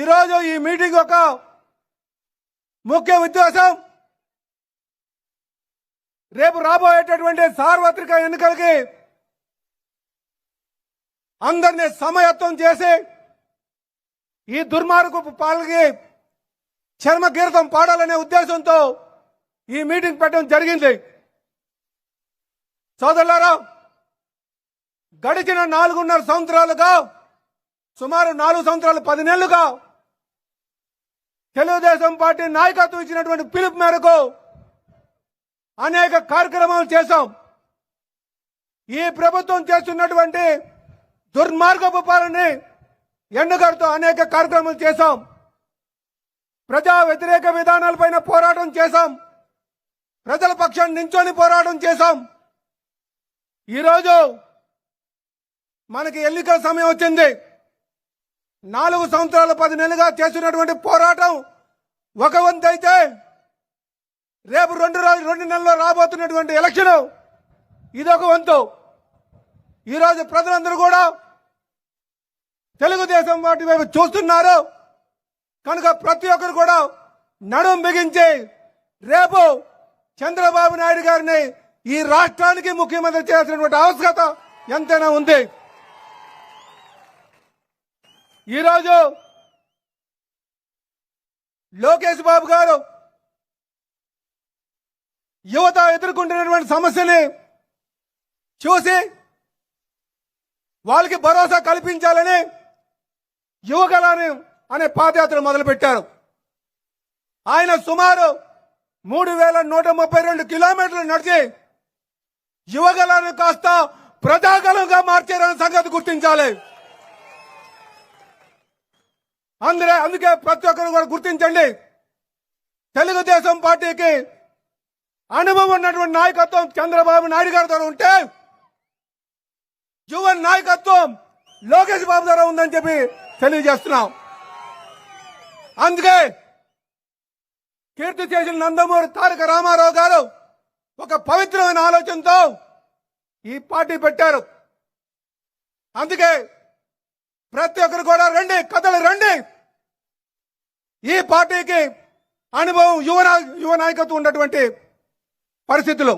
ఈరోజు ఈ మీటింగ్ ఒక ముఖ్య ఉద్దేశం. రేపు రాబోయేటటువంటి సార్వత్రిక ఎన్నికలకి అందరినీ సమయత్వం చేసి ఈ దుర్మార్గపు పాలకి చర్మగీరతం పాడాలనే ఉద్దేశంతో ఈ మీటింగ్ పెట్టడం జరిగింది. సోదరులారా గడిచిన నాలుగున్నర సంవత్సరాలుగా సుమారు నాలుగు సంవత్సరాలు పది నెలలుగా తెలుగుదేశం పార్టీ నాయకత్వం ఇచ్చినటువంటి పిలుపు మేరకు అనేక కార్యక్రమాలు చేశాం. ఈ ప్రభుత్వం చేస్తున్నటువంటి దుర్మార్గపు పాలనని ఎండగడుతూ అనేక కార్యక్రమాలు చేశాం. ప్రజా వ్యతిరేక విధానాలపైన పోరాటం చేశాం. ప్రజల పక్షాన్ని నించొని పోరాటం చేశాం. ఈరోజు మనకి ఎన్నికల సమయం వచ్చింది. నాలుగు సంవత్సరాలు పది నెలలుగా చేస్తున్నటువంటి పోరాటం ఒక వంతు అయితే రేపు రెండు రోజు రెండు నెలల్లో రాబోతున్నటువంటి ఎలక్షన్ ఇదొక వంతు. ఈరోజు ప్రజలందరూ కూడా తెలుగుదేశం వాటి వైపు చూస్తున్నారు. కనుక ప్రతి ఒక్కరు కూడా నడుం బిగించి రేపు చంద్రబాబు నాయుడు గారిని ఈ రాష్ట్రానికి ముఖ్యమంత్రి చేయాల్సినటువంటి ఆవశ్యకత ఎంతైనా ఉంది. ఈరోజు లోకేష్ బాబు గారు యువత ఎదుర్కొంటున్నటువంటి సమస్యని చూసి వాళ్ళకి భరోసా కల్పించాలని యువగలాన్ని అనే పాదయాత్ర మొదలుపెట్టారు. ఆయన సుమారు మూడు వేల నూట ముప్పై రెండు కిలోమీటర్లు నడిచి యువగలాన్ని కాస్త ప్రజాగలంగా మార్చారనే సంగతి గుర్తించాలి. అందరే అందుకే ప్రతి ఒక్కరు కూడా గుర్తించండి. తెలుగుదేశం పార్టీకి అనుభవం ఉన్నటువంటి నాయకత్వం చంద్రబాబు నాయుడు గారి ద్వారా ఉంటే యువ నాయకత్వం లోకేష్ బాబు ద్వారా ఉందని చెప్పి తెలియజేస్తున్నాం. అందుకే కీర్తి చేసిన నందమూరి తారక రామారావు గారు ఒక పవిత్రమైన ఆలోచనతో ఈ పార్టీ పెట్టారు. అందుకే ప్రతి ఒక్కరు కూడా రండి కథలు రండి. ఈ పార్టీకి అనుభవం యువ యువ నాయకత్వం ఉన్నటువంటి పరిస్థితులు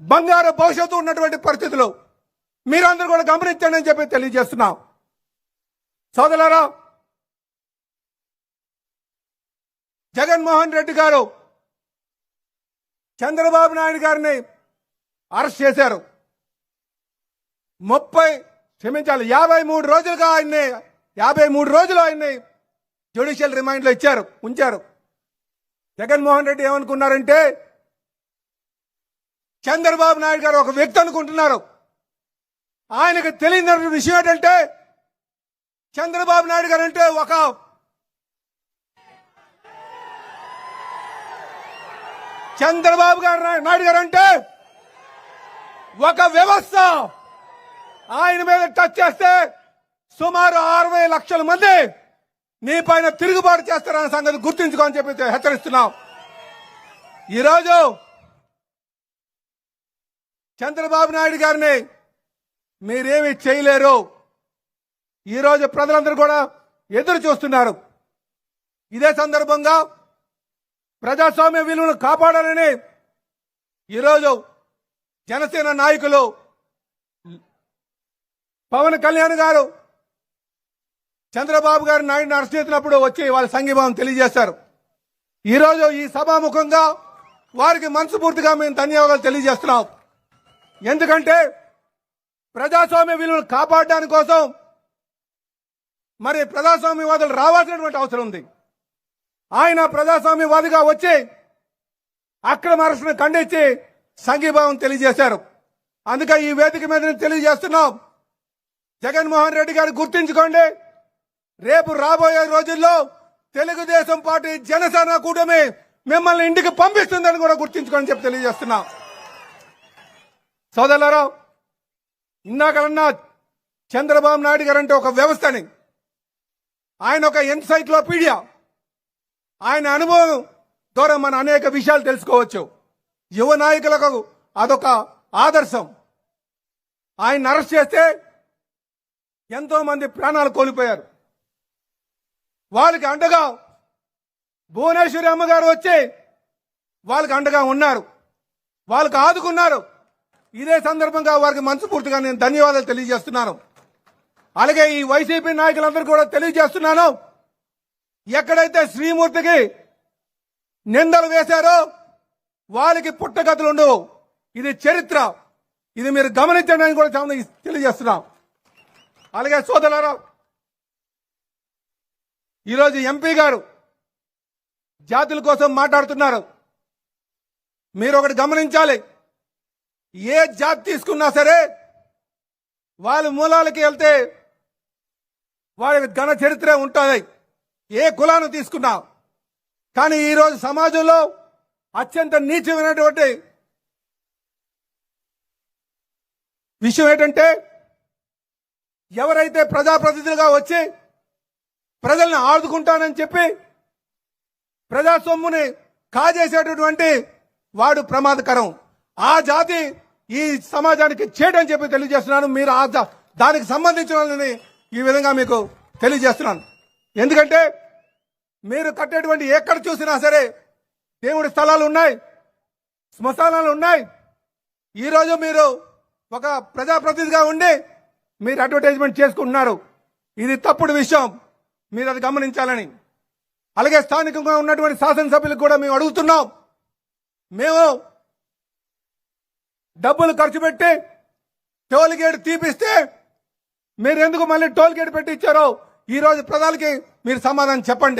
బంగారు భవిష్యత్తు ఉన్నటువంటి పరిస్థితులు మీరందరూ కూడా గమనించండి అని చెప్పి తెలియజేస్తున్నాం. సోదరులారా జగన్మోహన్ రెడ్డి గారు చంద్రబాబు నాయుడు గారిని అరెస్ట్ చేశారు. ముప్పై క్షమించాలి. యాభై మూడు రోజులుగా ఆయన్ని యాభై మూడు రోజులు ఆయన్ని జ్యుడిషియల్ రిమైండ్లో ఇచ్చారు ఉంచారు. జగన్మోహన్ రెడ్డి ఏమనుకున్నారంటే చంద్రబాబు నాయుడు గారు ఒక వ్యక్తి అనుకుంటున్నారు. ఆయనకు తెలియని విషయం ఏంటంటే చంద్రబాబు నాయుడు గారు అంటే ఒక చంద్రబాబు గారు నాయుడు గారు అంటే ఒక వ్యవస్థ. ఆయన మీద టచ్ చేస్తే సుమారు అరవై లక్షల మంది నీ పైన తిరుగుబాటు చేస్తారన్న సంగతి గుర్తుంచుకోని చెప్పి హెచ్చరిస్తున్నాం. ఈరోజు చంద్రబాబు నాయుడు గారిని మీరేమి చేయలేరు. ఈరోజు ప్రజలందరూ కూడా ఎదురు చూస్తున్నారు. ఇదే సందర్భంగా ప్రజాస్వామ్య విలువను కాపాడాలని ఈరోజు జనసేన నాయకులు పవన్ కళ్యాణ్ గారు చంద్రబాబు గారు నాయుడిని అరెస్ట్ చేసినప్పుడు వచ్చి వాళ్ళ సంఘీభావం తెలియజేశారు. ఈరోజు ఈ సభాముఖంగా వారికి మనస్ఫూర్తిగా మేము ధన్యవాదాలు తెలియజేస్తున్నాం. ఎందుకంటే ప్రజాస్వామ్య విలువలు కాపాడడానికి కోసం మరి ప్రజాస్వామ్యవాదులు రావాల్సినటువంటి అవసరం ఉంది. ఆయన ప్రజాస్వామ్యవాదిగా వచ్చి అక్రమ అరెస్టును ఖండించి సంఘీభావం తెలియజేశారు. అందుకే ఈ వేదిక మీద తెలియజేస్తున్నాం. జగన్మోహన్ రెడ్డి గారు గుర్తించుకోండి రేపు రాబోయే రోజుల్లో తెలుగుదేశం పార్టీ జనసేన కూటమి మిమ్మల్ని ఇంటికి పంపిస్తుందని కూడా గుర్తించుకోని చెప్పి తెలియజేస్తున్నా. సోదరులరా ఇందాకన్నా చంద్రబాబు నాయుడు గారు అంటే ఒక వ్యవస్థని. ఆయన ఒక ఎన్సైక్లోపీడియా. ఆయన అనుభవం ద్వారా మన అనేక విషయాలు తెలుసుకోవచ్చు. యువ నాయకులకు అదొక ఆదర్శం. ఆయన అరెస్ట్ చేస్తే ఎంతో మంది ప్రాణాలు కోల్పోయారు. వాళ్ళకి అండగా భువనేశ్వరి అమ్మగారు వచ్చి వాళ్ళకి అండగా ఉన్నారు. వాళ్ళకి ఆదుకున్నారు. ఇదే సందర్భంగా వారికి మనస్ఫూర్తిగా నేను ధన్యవాదాలు తెలియజేస్తున్నాను. అలాగే ఈ వైసీపీ నాయకులందరూ కూడా తెలియజేస్తున్నాను. ఎక్కడైతే శ్రీమూర్తికి నిందలు వేశారో వాళ్ళకి పుట్టగతులు ఉండవు ఇది చరిత్ర. ఇది మీరు గమనించండి అని కూడా చాలా తెలియజేస్తున్నాం. అలాగే సోదరులారా ఈరోజు ఎంపీ గారు జాతుల కోసం మాట్లాడుతున్నారు. మీరు ఒకటి గమనించాలి. ఏ జాతి తీసుకున్నా సరే వాళ్ళ మూలాలకి వెళ్తే వాళ్ళకి ఘన చరిత్ర ఉంటుంది. ఏ కులాన్ని తీసుకున్నా. కానీ ఈరోజు సమాజంలో అత్యంత నీచమైనటువంటి విషయం ఏంటంటే ఎవరైతే ప్రజాప్రతినిధులుగా వచ్చి ప్రజల్ని ఆదుకుంటానని చెప్పి ప్రజా సొమ్ముని కాజేసేటటువంటి వాడు ప్రమాదకరం. ఆ జాతి ఈ సమాజానికి చేయడం చెప్పి తెలియజేస్తున్నాను. మీరు ఆ దానికి సంబంధించిన ఈ విధంగా మీకు తెలియజేస్తున్నాను. ఎందుకంటే మీరు కట్టేటువంటి ఎక్కడ చూసినా సరే దేవుడి స్థలాలు ఉన్నాయి శ్మశానాలు ఉన్నాయి. ఈరోజు మీరు ఒక ప్రజాప్రతినిధిగా ఉండి మీరు అడ్వర్టైజ్మెంట్ చేసుకుంటున్నారు. ఇది తప్పుడు విషయం. మీరు అది గమనించాలని. అలాగే స్థానికంగా ఉన్నటువంటి శాసనసభ్యులకు కూడా మేము అడుగుతున్నాం. మేము డబ్బులు ఖర్చు పెట్టి టోల్ గేట్ తీపిస్తే మీరు ఎందుకు మళ్ళీ టోల్ గేట్ పెట్టి ఇచ్చారో ఈరోజు ప్రజలకి మీరు సమాధానం చెప్పండి.